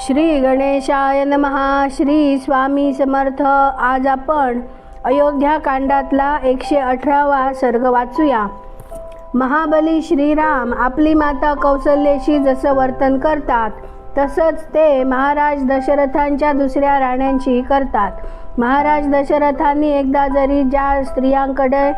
श्री गणेशाय नमहा श्री स्वामी समर्थ. आज आपण अयोध्या कांडातला एकशे अठरावा सर्ग वाचूया. महाबली श्रीराम आपली माता कौसल्येशी जसं वर्तन करतात तसंच ते महाराज दशरथांच्या दुसऱ्या राण्यांशी करतात. महाराज दशरथांनी एकदा जरी ज्या स्त्रियांकडे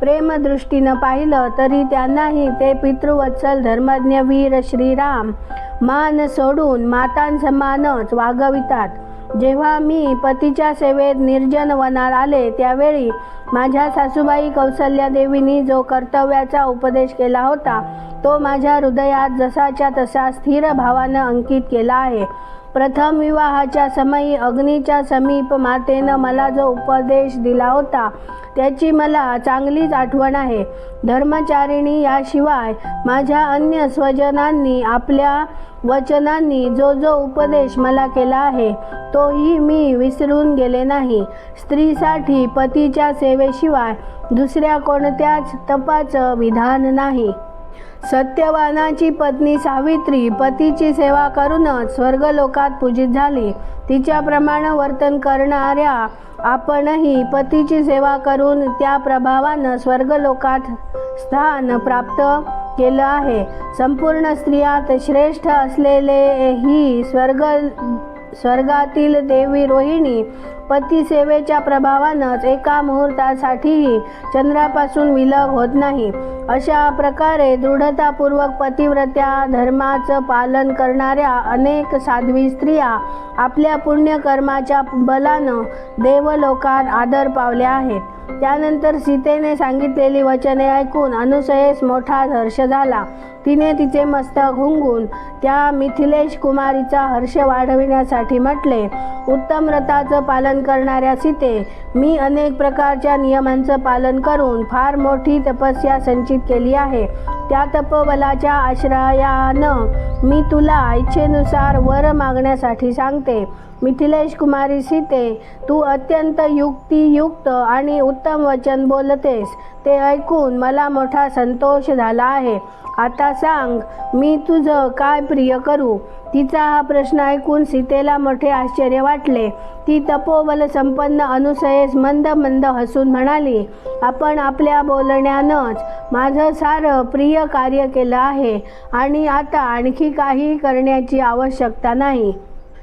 प्रेमदृष्टीनं पाहिलं तरी त्यांनाही ते पितृवत्सल धर्मज्ञ वीर श्रीराम मान सोडून मातांसमानच वागवितात. जेव्हा मी पतीच्या सेवेत निर्जन वनात आले त्यावेळी माझ्या सासूबाई कौसल्यादेवींनी जो कर्तव्याचा उपदेश केला होता तो माझ्या हृदयात जसाच्या तसा स्थिर भावानं अंकित केला आहे. प्रथम विवाहाच्या समयी अग्नीच्या समीप मातेनं मला जो उपदेश दिला होता त्याची मला चांगलीच आठवण आहे. धर्मचारिणी याशिवाय माझ्या अन्य स्वजनांनी आपल्या वचनांनी जो जो उपदेश मला केला आहे तोही मी विसरून गेले नाही. स्त्रीसाठी पतीच्या सेवेशिवाय दुसऱ्या कोणत्याच तपाचं विधान नाही. सत्यवानाची पत्नी सावित्री पतीची सेवा करूनच स्वर्गलोकात पूजित झाली. तिच्याप्रमाणे वर्तन करणाऱ्या आपणही पतीची सेवा करून त्या प्रभावानं स्वर्गलोकात स्थान प्राप्त केलं आहे. संपूर्ण स्त्रियात श्रेष्ठ असलेले ही स्वर्ग स्वर्गातील देवी रोहिणी पतिसेवेच्या प्रभावानंच एका मुहूर्तासाठीही चंद्रापासून विलग होत नाही. अशा प्रकारे दृढतापूर्वक पतिव्रत्या धर्माचं पालन करणाऱ्या अनेक साध्वी स्त्रिया आपल्या पुण्यकर्माच्या बलानं देवलोकात आदर पावल्या आहेत. त्यानंतर सीतेने सांगितलेली वचने ऐकून अनुसयेस मोठा हर्ष झाला. तिने तिचे मस्तक हुंगून त्या मिथिलेश कुमारीचा हर्ष वाढविण्यासाठी म्हटले उत्तम व्रताचं पालन करणाऱ्या सीते मी अनेक प्रकारच्या नियमांचं पालन करून फार मोठी तपस्या संचित केली आहे. त्या तपबलाच्या आश्रयानं मी तुला इच्छेनुसार वर मागण्यासाठी सांगते. मिथिलेश कुमारी सीते तू अत्यंत युक्तियुक्त आणि उत्तम वचन बोलतेस. ते ऐकून मला मोठा संतोष झाला आहे. आता सांग मी तुझं काय प्रिय करू? तिचा हा प्रश्न ऐकून सीतेला मोठे आश्चर्य वाटले. ती तपोबल संपन्न अनुसयेस मंद मंद हसून म्हणाली आपण आपल्या बोलण्यानंच माझं सारं प्रिय कार्य केलं आहे आणि आता आणखी काही करण्याची आवश्यकता नाही.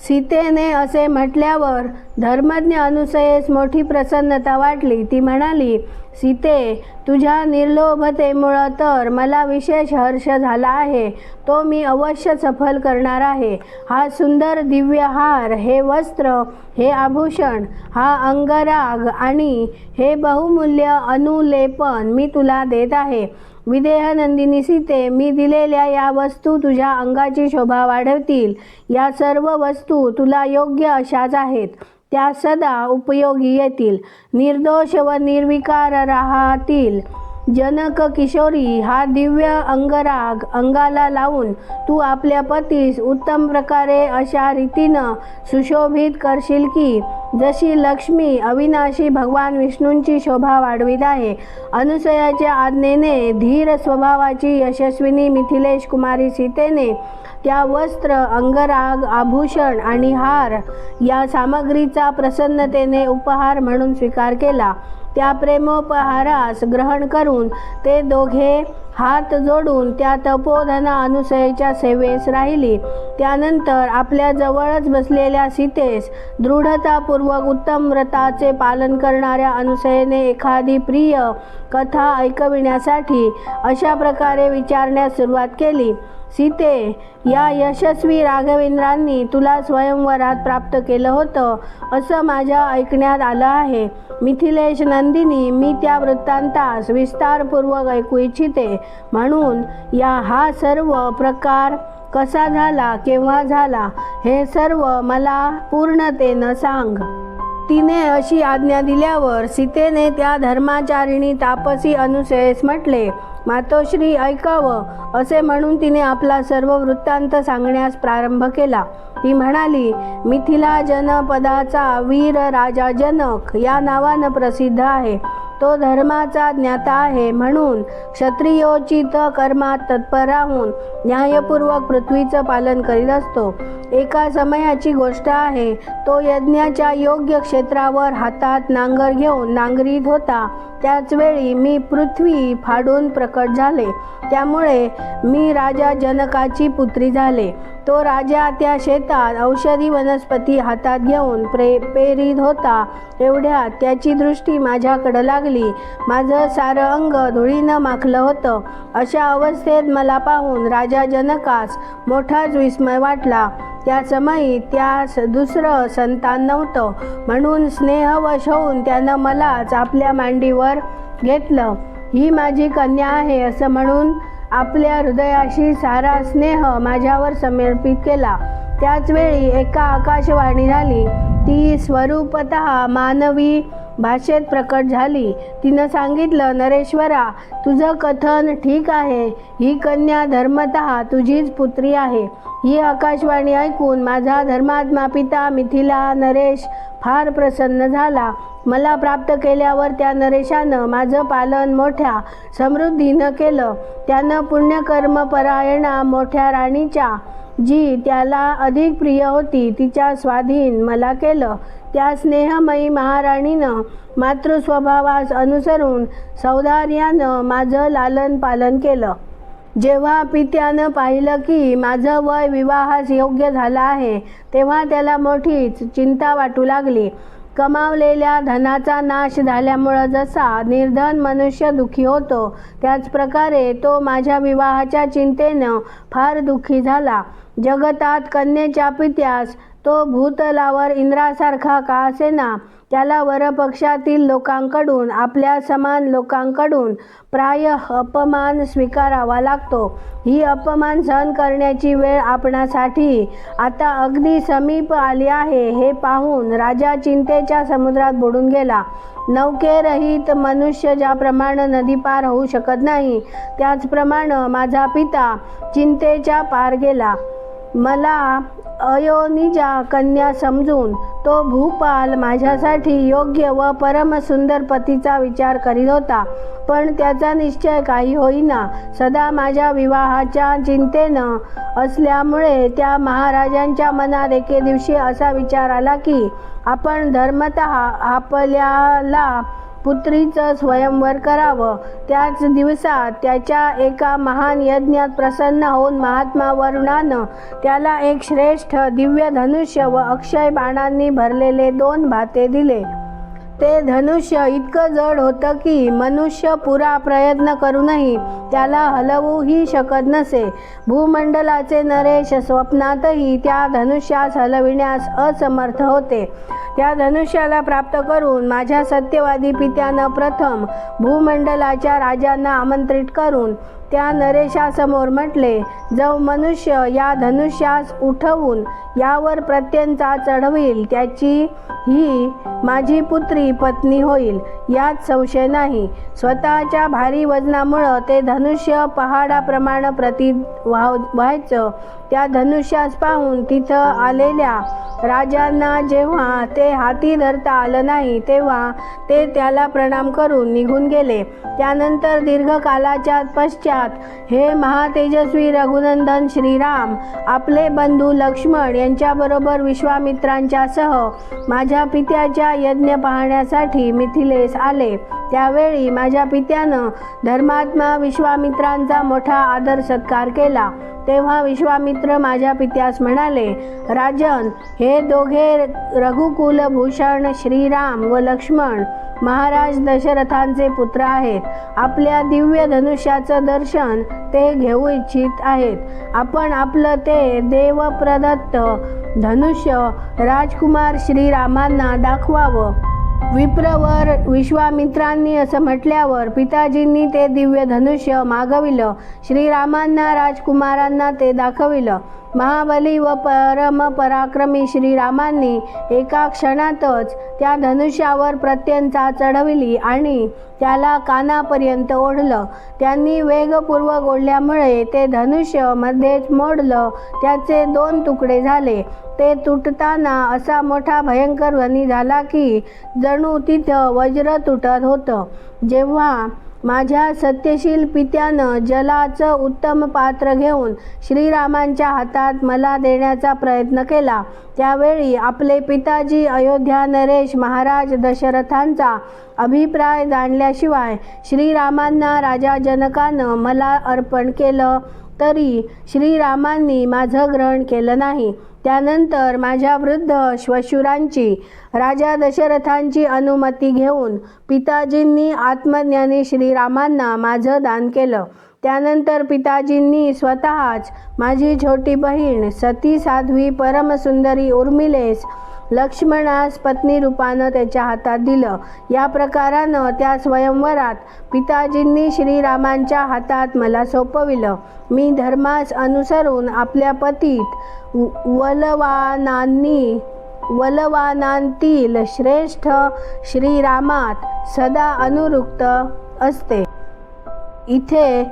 सीतेने असे म्हटल्यावर धर्मज्ञ अनुसयेस मोठी प्रसन्नता वाटली. ती म्हणाली सीते तुझ्या निर्लोभतेमुळं तर मला विशेष हर्ष झाला आहे. तो मी अवश्य सफल करणार आहे. हा सुंदर दिव्य हार हे वस्त्र हे आभूषण हा अंगराग आणि हे बहुमूल्य अनुलेपन मी तुला देत आहे. विदेहनंदिनी सीते मी दिलेल्या या वस्तू तुझ्या अंगाची शोभा वाढवतील. या सर्व वस्तू तुला योग्य अशाच आहेत. त्या सदा उपयोगी येतील. निर्दोष व निर्विकार राहतील. जनक किशोरी हा दिव्य अंगराग अंगाला लावून तू आपल्या पतीस उत्तम प्रकारे अशा रीतीनं सुशोभित करशील की जशी लक्ष्मी अविनाशी भगवान विष्णूंची शोभा वाढवित आहे. अनुसयाच्या आज्ञेने धीर स्वभावाची यशस्विनी मिथिलेश कुमारी सीतेने त्या वस्त्र अंगराग आभूषण आणि हार या सामग्रीचा प्रसन्नतेने उपहार म्हणून स्वीकार केला. त्या प्रेमोपहारास ग्रहण करून ते दोघे हात जोडून त्या तपोधना अनुसयेच्या सेवेस राहिली. त्यानंतर आपल्या जवळच बसलेल्या सीतेस दृढतापूर्वक उत्तम व्रताचे पालन करणाऱ्या अनुसयेने एखादी प्रिय कथा ऐकविण्यासाठी अशा प्रकारे विचारण्यास सुरुवात केली. सीते या यशस्वी राघवेंद्रांनी तुला स्वयंवरात प्राप्त केलं होतं असं माझ्या ऐकण्यात आलं आहे. मिथिलेश नंदिनी मी त्या वृत्तांतास विस्तारपूर्वक ऐकू इच्छिते. म्हणून या हा सर्व प्रकार कसा झाला केव्हा झाला हे सर्व मला पूर्णतेनं सांग. तिने अशी आज्ञा दिल्यावर सीतेने त्या धर्माचारिणी तापसी अनुसयेस म्हटले मातोश्री ऐकावं. असे म्हणून तिने आपला सर्व वृत्तांत सांगण्यास प्रारंभ केला. ती म्हणाली मिथिला जनपदाचा वीर राजा जनक या नावानं प्रसिद्ध आहे. तो धर्माचा ज्ञाता आहे म्हणून क्षत्रियोचित कर्मात तत्पर राहून न्यायपूर्वक पृथ्वीचं पालन करीत असतो. एका समयाची गोष्ट आहे तो यज्ञाच्या योग्य क्षेत्रावर हातात नांगर घेऊन नांगरीत होता. त्याचवेळी मी पृथ्वी फाडून प्रकट झाले. त्यामुळे मी राजा जनकाची पुत्री झाले. तो राजा त्या शेतात औषधी वनस्पती हातात घेऊन प्रे पेरीत होता. एवढ्यात त्याची दृष्टी माझ्याकडं लागली. माझं सारं अंग धुळीनं माखलं होतं. अशा अवस्थेत मला पाहून राजा जनकास मोठाच विस्मय वाटला. त्या समयी त्यास दुसरं संतान नव्हतं. म्हणून स्नेहवश होऊन त्यानं मलाच आपल्या मांडीवर घेतलं. ही माझी कन्या आहे असं म्हणून आपल्या हृदयाशी सारा स्नेह माझ्यावर समर्पित केला. त्याचवेळी एका आकाशवाणी झाली. ती स्वरूपत मानवी भाषेत प्रकट झाली. तिनं सांगितलं नरेश्वरा तुझं कथन ठीक आहे. ही कन्या धर्मत तुझीच पुत्री आहे. ही आकाशवाणी ऐकून माझा धर्मात्मा पिता मिथिला नरेश फार प्रसन्न झाला. मला प्राप्त केल्यावर त्या नरेशानं माझं पालन मोठ्या समृद्धीनं केलं. त्यानं पुण्यकर्म परायणा मोठ्या राणीच्या जी त्याला अधिक प्रिय होती तिच्या स्वाधीन मला केलं. त्या स्नेहमयी महाराणीनं मातृस्वभावास अनुसरून सौदार्यानं माझं लालन पालन केलं. जेव्हा पित्यानं पाहिलं की माझं वय विवाहास योग्य झालं आहे तेव्हा त्याला मोठीच चिंता वाटू लागली. कमावलेल्या धनाचा नाश झाल्यामुळं जसा निर्धन मनुष्य दुःखी होतो त्याच प्रकारे तो माझ्या विवाहाच्या चिंतेनं फार दुःखी झाला. जगतात कन्येच्या पित्यास तो भूतलावर इंद्रासारखा का असेना? त्याला वरपक्षातील लोकांकडून आपल्या समान लोकांकडून प्राय अपमान स्वीकारावा लागतो. ही अपमान सहन करण्याची वेळ आपणासाठी आता अगदी समीप आली आहे. हे पाहून राजा चिंतेच्या समुद्रात बुडून गेला. नौकेरहित मनुष्य ज्याप्रमाणे नदी पार होऊ शकत नाही त्याचप्रमाणे माझा पिता चिंतेच्या पार गेला. मला अयोनिजा कन्या समजून तो भूपाल माझ्यासाठी योग्य व परमसुंदर पतीचा विचार करीत होता. पण त्याचा निश्चय काही होईना. सदा माझ्या विवाहाच्या चिंतेनं असल्यामुळे त्या महाराजांच्या मनात एके दिवशी असा विचार आला की आपण धर्मत आपल्याला पुत्रीचं स्वयंवर करावं. त्याच दिवसात त्याच्या एका महान यज्ञात प्रसन्न होऊन महात्मा वरुणानं त्याला एक श्रेष्ठ दिव्य धनुष्य व अक्षय बाणांनी भरलेले दोन भाते दिले. ते धनुष्य इतकं जड होतं की मनुष्य पुरा प्रयत्न करूनही त्याला हलवूही शकत नसे. भूमंडलाचे नरेश स्वप्नातही त्या धनुष्यास हलविण्यास असमर्थ होते. त्या धनुष्याला प्राप्त करून माझ्या सत्यवादी पित्यानं प्रथम भूमंडलाच्या राजांना आमंत्रित करून त्या नरेशासमोर म्हटले जो मनुष्य या धनुष्यास उठवून यावर प्रत्यंचा चढवील त्याची ही माझी पुत्री पत्नी होईल यात संशय नाही. स्वतःच्या भारी वजनामुळं ते धनुष्य पहाडाप्रमाणे प्रती व्हाव व्हायचं. त्या धनुष्यास पाहून तिथं आलेल्या राजांना जेव्हा ते हाती धरता आलं नाही तेव्हा ते त्याला प्रणाम करून निघून गेले. त्यानंतर दीर्घकालाच्या पश्चात हे महातेजस्वी रघुनंदन श्रीराम आपले बंधू लक्ष्मण यांच्याबरोबर विश्वामित्रांच्यासह माझ्या पित्याच्या यज्ञ पाहण्यासाठी मिथिलेस आले. त्यावेळी माझ्या पित्यानं धर्मात्मा विश्वामित्रांचा मोठा आदर सत्कार केला. तेव्हा विश्वामित्र माझ्या पित्यास म्हणाले राजन हे दोघे रघुकुल भूषण श्रीराम व लक्ष्मण महाराज दशरथांचे पुत्र आहेत. आपल्या दिव्य धनुष्याचं दर्शन ते घेऊ इच्छित आहेत. आपण आपलं ते देवप्रदत्त धनुष्य राजकुमार श्रीरामांना दाखवावं. विप्रवर विश्वामित्रांनी असं म्हटल्यावर पिताजींनी ते दिव्य धनुष्य मागविलं. श्रीरामांना राजकुमारांना ते दाखविलं. महाबली व परम पराक्रमी श्रीरामांनी एका क्षणातच त्या धनुष्यावर प्रत्यंचा चढविली आणि त्याला कानापर्यंत ओढलं. त्यांनी वेगपूर्वक ओढल्यामुळे ते धनुष्य मध्येच मोडलं. त्याचे दोन तुकडे झाले. ते तुटताना असा मोठा भयंकर ध्वनी झाला की जणू तिथं वज्र तुटत होतं. जेव्हा माझ्या सत्यशील पित्यानं जलाचं उत्तम पात्र घेऊन श्रीरामांच्या हातात मला देण्याचा प्रयत्न केला. त्यावेळी आपले पिताजी अयोध्या नरेश महाराज दशरथांचा अभिप्राय जाणल्याशिवाय श्रीरामांना राजा जनकानं मला अर्पण केलं तरी श्रीरामांनी माझं ग्रहण केलं नाही. त्यानंतर माझ्या वृद्ध श्वशुरांची राजा दशरथांची अनुमती घेऊन पिताजींनी आत्मज्ञानी श्रीरामांना माझं दान केलं. त्यानंतर पिताजींनी स्वतःच माझी छोटी बहीण सती साध्वी परमसुंदरी उर्मिलेस लक्ष्मणास पत्नी रूपानं त्याच्या हातात दिलं. या प्रकारानं त्या स्वयंवरात पिताजींनी श्रीरामांच्या हातात मला सोपविलं. मी धर्मास अनुसरून आपल्या पतीत व- वलवानांनी वलवानांतील श्रेष्ठ श्रीरामात सदा अनुरुक्त असते. इथे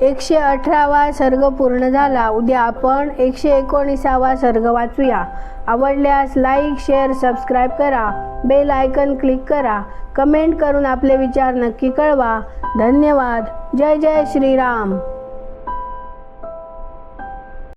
एकशे अठरावा सर्ग पूर्ण झाला. उद्या आपण एकशे एकोणीसावा सर्ग वाचूया. आवडल्यास लाईक शेअर सबस्क्राईब करा. बेल आयकन क्लिक करा. कमेंट करून आपले विचार नक्की कळवा. धन्यवाद. जय जय श्रीराम.